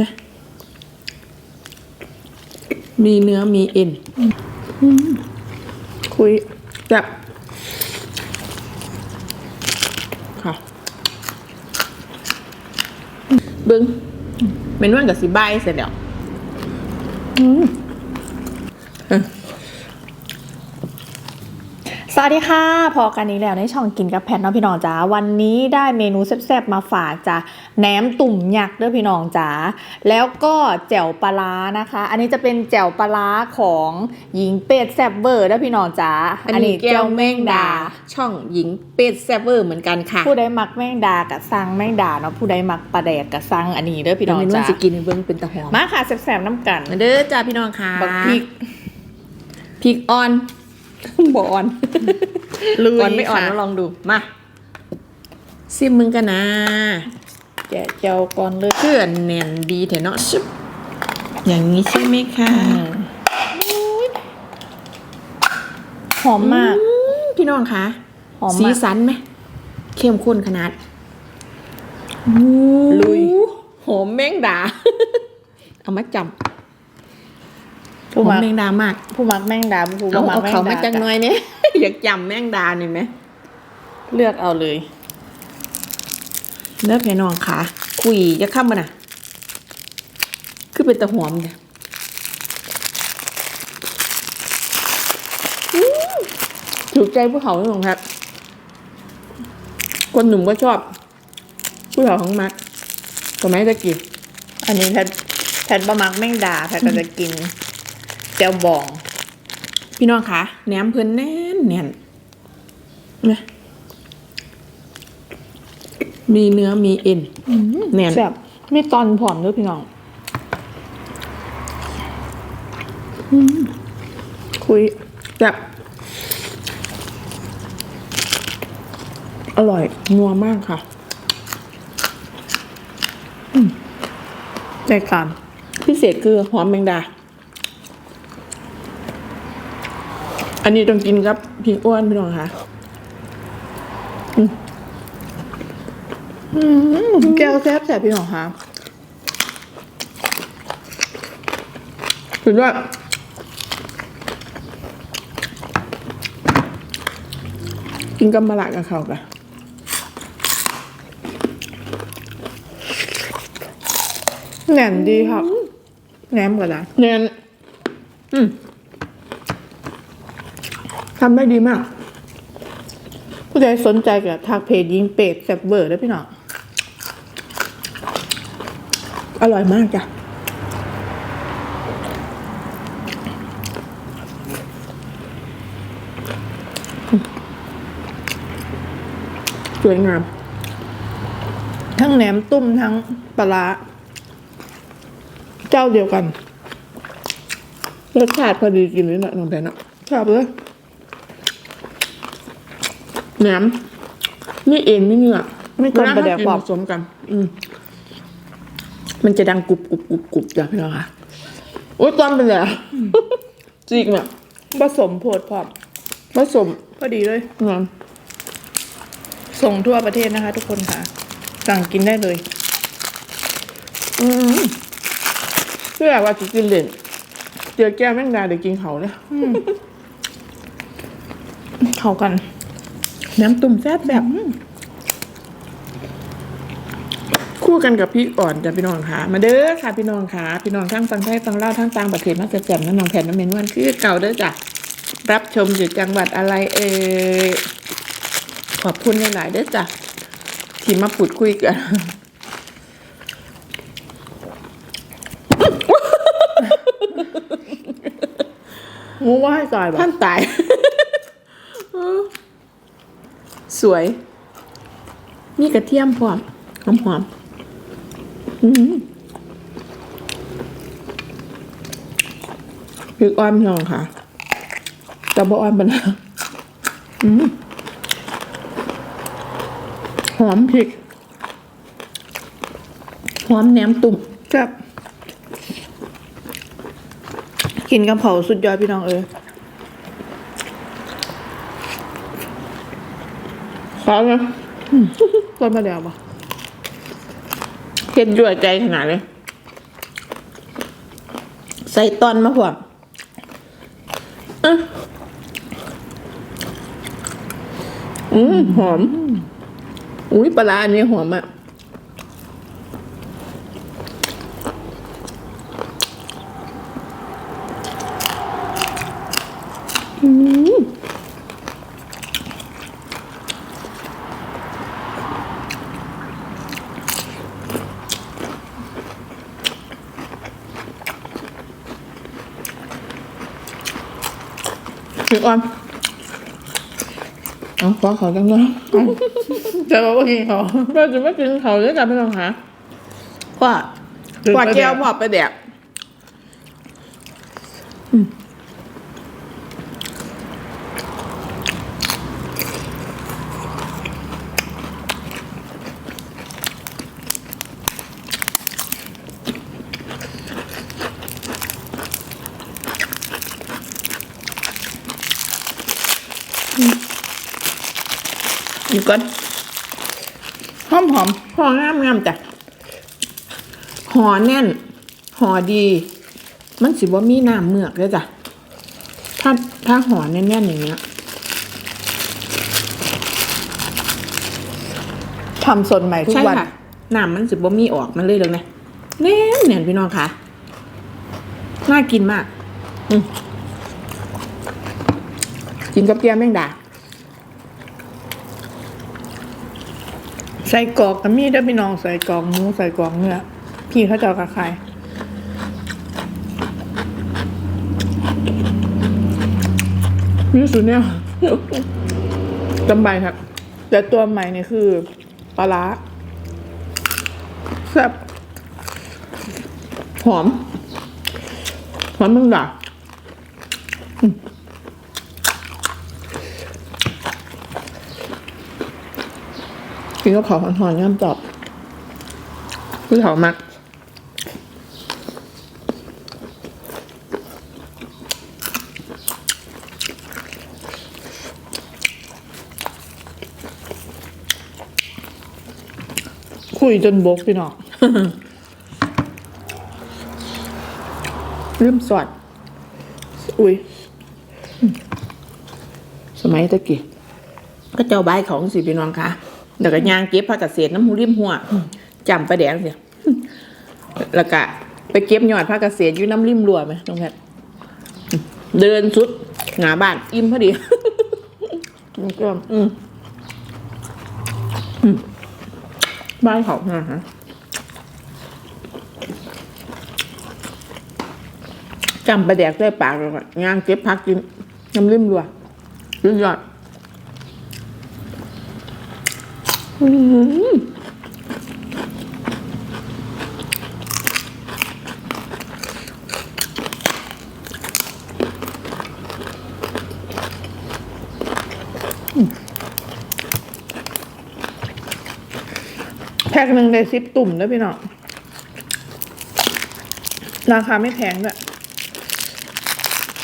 นะมีเนื้อมีเอ็นคุยจับค่ะเบิ้งเมนวันกับสิบายเสร็จแล้วส วัสดีค่ะ พอกันนี้แล้วในช่องกินกับแพทเนาะพี่น้องจ๋า วันนี้ได้เมนูแซ่บๆมาฝากจ้ะแหนมตุ่มยักษ์เด้อพี่น้องจ๋า แล้วก็แจ่วปลาร้านะคะ อันนี้จะเป็นแจ่วปลาร้าของหญิงเป็ดแซ่บเบอร์เด้อพี่น้องจ๋า อันนี้แก้วแมงดา ช่องหญิงเป็ดแซบเวอร์เหมือนกันค่ะ ผู้ใดมักแมงดากับซังแมงดาเนาะ ผู้ใดมักปลาแดกกับซังอันนี้เด้อพี่น้องเมนวัจ๋านสิกินให้เบิ้งเป็นตะหอมมาค่ะแซ่บๆน้ำกันมาเด้อจ้าพี่น้องค่ะ บักพริก พริกอ่อน บ่อ่อนลุยอ่อนไม่อ่อนค่ะมาลองดู มาซิมมึงกันนะ แกะเจียวก่อนเลยเพื่อนแน่นดีเถอะเนาะชิบอย่างนี้ใช่ไหมคะหอมมากอืมพี่น้องคะหอมสีมากสันไหมเข้มข้นขนาดลุยหอมแมงดา เอามาจำห ผู้อมมักแมงดามาก ผู้มักแมงดาผู้เอาบ่มักเอาแมงเขาดามาจังหน่อยเนี่ยอยากจำแมงดาหน่อยไหมเลือกเอาเลย เลิกพี่น้องค่ะคุยจะข้ามมันอะ คือเป็นตะหอมเนี่ยอืมถูกใจผู้เขาพี่น้องครับ คนหนุ่มก็ชอบ ผู้เขาของมักสมัยตะกี้อันนี้แพทแพทบะมักแมงดาแพทก็จะกิน แจ่วบอง พี่น้องคะแหนมเพิ่นแน่นแน่นนะมีเนื้อมีเอ็นแน่นแซ่บไม่ตอนผอมด้วยพี่น้องคุยแบบอร่อยนัวมากค่ะใจกลางพิเศษคือหอมแมงดา อันนี้ต้องกินครับพริกอ้วนพี่น้องค่ะแก้วแซ่บแซ่บพี่น้องค่ะสุดยอดกินกับมะระกับเขาวกันแหนมดีครับแหนมก่อนนะเนียนอืม ทำได้ดีมาก ผู้ใดสนใจกับทักเพจยิงเป็ดแซ่บเบอร์ด้วพี่น้องอร่อยมากจ้ะสวยงาม ทั้งแหนมตุ้มทั้งปลาร้าเจ้าเดียวกัน รสชาติพอดีกินเลยนะน้องแพนนะชอบเลย แหนมนี่เอ็นไม่เนื้อไม่ตอนปลาแดกเวบลาอกผสมกัน อืมมันจะดังกรุบกรุบกรุบกรุบจ้ะพี่น้องค่ะโอ้ยตอนเป็นไงอะจีกเนี่ยผสมโพดพร้อมผสมพอดีเลยงานส่งทั่วประเทศนะคะ ทุกคนค่ะ สั่งกินได้เลย อืมเพื่อว่าจะกินเด่นเจอแก้วแม่งดาเดี๋ยวกินเขาเนี่ยเข้ากัน น้ำตุ่มแซ่บแบบคู่กันกับพริกอ่อนจ้ะพี่น้องค่ะ มาเด้อค่ะพี่น้องค่ะพี่น้องทั้งฟังไทยฟังเล่าวทั้งต่างประเทศมาจะแจ่มน้ำนองแผ่นน้ำเมนวันคือเก่าเด้อจ้ะรับชมอยู่จังหวัดอะไรเอ่ยขอบคุณหลายๆเด้อจ้ะที่มาพูดคุยกันงูว่าให้ตายแบบท่านตาย สวย มีกระเทียมพร้อมหอมหอมพริกอ่อนพี่น้องค่ะแต่บ่อ่อนปานนะหอมพริก หอมแหนมตุ่มแซ่บกินกะเพราสุดยอดพี่น้องเอ พร้อมนะต้นมะเดียวปะเห็นยั่วใจขนาดเลย ใส่ตอนมะหวั่วอืมหอม อุ้ยปลาอันนี้หอมอะ พี่อ้อนเอาขอเขาจังเลยจะบอกว่ากินเขาเราจะไม่กินเขาด้วยกันพี่น้องคะว่าปอดแก้วหมอบไปแดก นี่ก่อนหอมหอมหองามงามจ้ะหอแน่นหอดี มันสิว่ามีน้ำเมือกเลยจ้ะถ้าถ้าหอแน่นๆอย่างเงี้ยทำสดใหม่ทุกใช่วันค่ะน้ำมันสิบ่มีออกมันเลยเลยนะแน่นแน่นพี่น้องค่ะน่ากินมากอืมกินกับเกี๊ยวแมงดา ส่กรอกกับมีดเด้พี่น้องใส่กรอกหมูใส่กรอกเนื้อพี่เขาจะเอากับใครนี่สุดเนี่ยจำใบครับ แต่ตัวใหม่เนี่ยคือปลาร้าแซ่บหอมหอมแมงด่าอืม กินกับขาวหอนๆย่ำจอบผู้เฒ่ามักคุยจนบกพี่น้องลืมสอดอุ้ย สมัยตะกี้ก็เจ้าใบของสิพี่น้องคะ เดี๋ยวก็ย่างเก็บผักกาดเศษน้ำหูริมหัวจำปลาแดงเสียแล้วก็ไปเก็บยอดผักกาดเศษอยู่น้ำริมรัวไหมน้องแพทย์เดินสุดหงาบ้าน อิ่มพอดีมันก็อืมอืมบ้านเขานะฮะจำปลาแดกด้วยปากเลยก่อนย่างเก็บผักกินน้ำริมรัวสุดยอด อืม แพ็คหนึ่งได้ซิปตุ่มแล้วพี่น้องราคาไม่แพงด้วย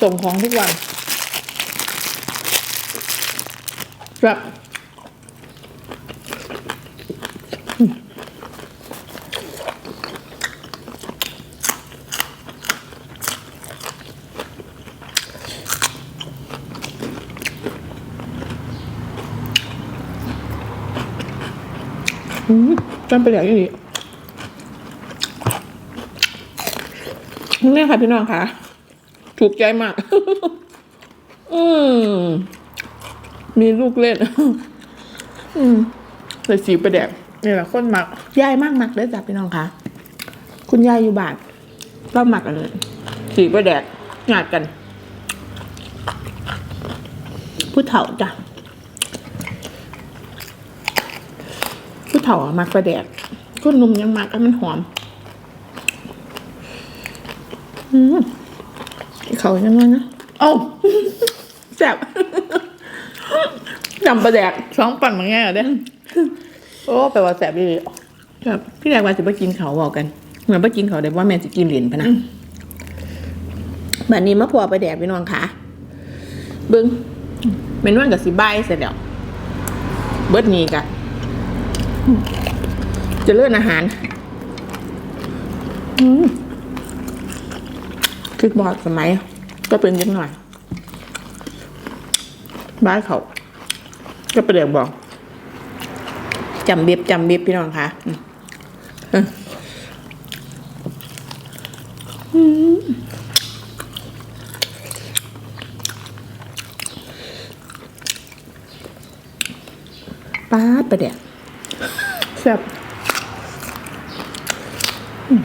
ส่งของทุกวันครับอืม จำไปแล้วอย่างนี้นี่ค่ะพี่น้องค่ะ ถูกใจมาก อืม มีลูกเล่น อืมใส่สีประแดก นี่แหละคนมักยายมากหมักเลยจ้ะพี่น้องคะคุณยายอยู่บ้านก็หมักกันเลยสีประแดกหยาดกันผู้เฒ่าจ้ะผู้เฒ่าอะมักประแดกคนหนุ่มยังมักแล้วมันหอมอืมเขายังไงนะเอ้แซ่บจำประแดกสองปั่นมาแง่เด้ อ้แปลว่าแสบดีครับพี่แรกว่าจะไปกินเขาบอกกันเหมือนไปกินเขาแต่ว่าแม่จะกินเหรียญพะนะแบบนี้มะพร้าวไปแดกพี่น้องค่ะเบิ้งเป็นวันกับสิบายเสร็จแล้วเบิดนี้กะจะเลื่อนอาหารอืมคิดบอดสมัย ก็เป็นยังหน่อยบ้านเขา ก็ไปเด็กบอก จำเบียบจำเบียบพี่น้องคะอืมอืมป้าดไปเด็กแซ่บอืม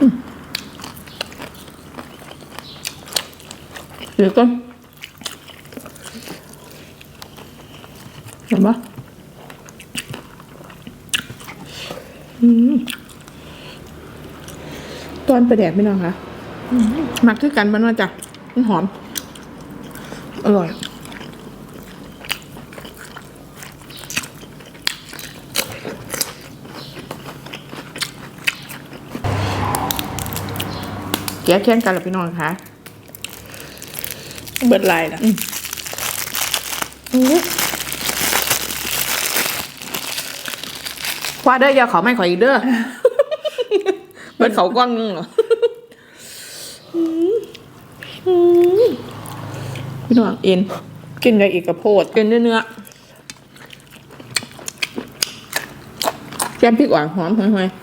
อืมเดี๋ยวก่อนเห็นปะอืม ตอนไปแดดไม่น้องคะอืมหมักคือกันบ้านว่าจ้ะมันหอม อร่อยแกะแข่งกันเหรอพี่น้องคะเบิดลายนะค ว้าเด้ออย่าเขาไม่ขออีกเด้อเป็นเขากว้างนึงเหรอพี่น้องเอ็นกินกับอีกกระโพดเอ็นเนื้อเนื้อแกมพริกหวานหอมห่วยๆ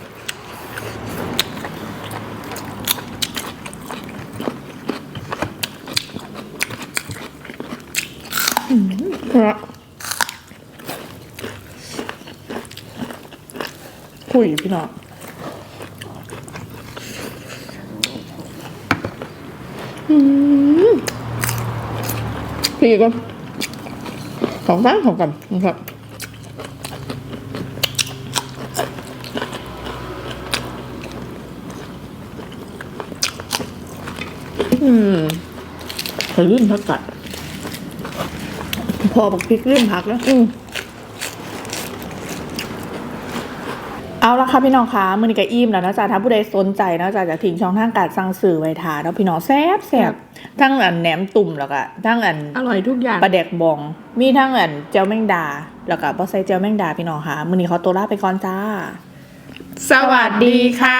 อืมเพราะ คุยพี่น้องพี่ก็ของกันของกันนะครับอืมขลื่นพักกัดพอบักพริกเริ่มพักแล้วอืม เอาละค่ะพี่น้องคะมือนี้ก็อิ่มแล้วนะจ๊ะถ้าผู้ใดสนใจนะจ๊ะจะทิ้งช่องทางการสั่งสื่อไว้ทาเนาะพี่น้องแซ่บแซ่บทั้งอันแหนมตุ่มแล้วก็ทั้งอันอร่อยทุกอย่างปลาแดกบอง มีทั้งอันเจียวแมงดา แล้วก็บอใส่เจียวแมงดาพี่น้องค่ะมือนี้ขอตัวลาไปก่อนจ้า สวัสดีค่ะ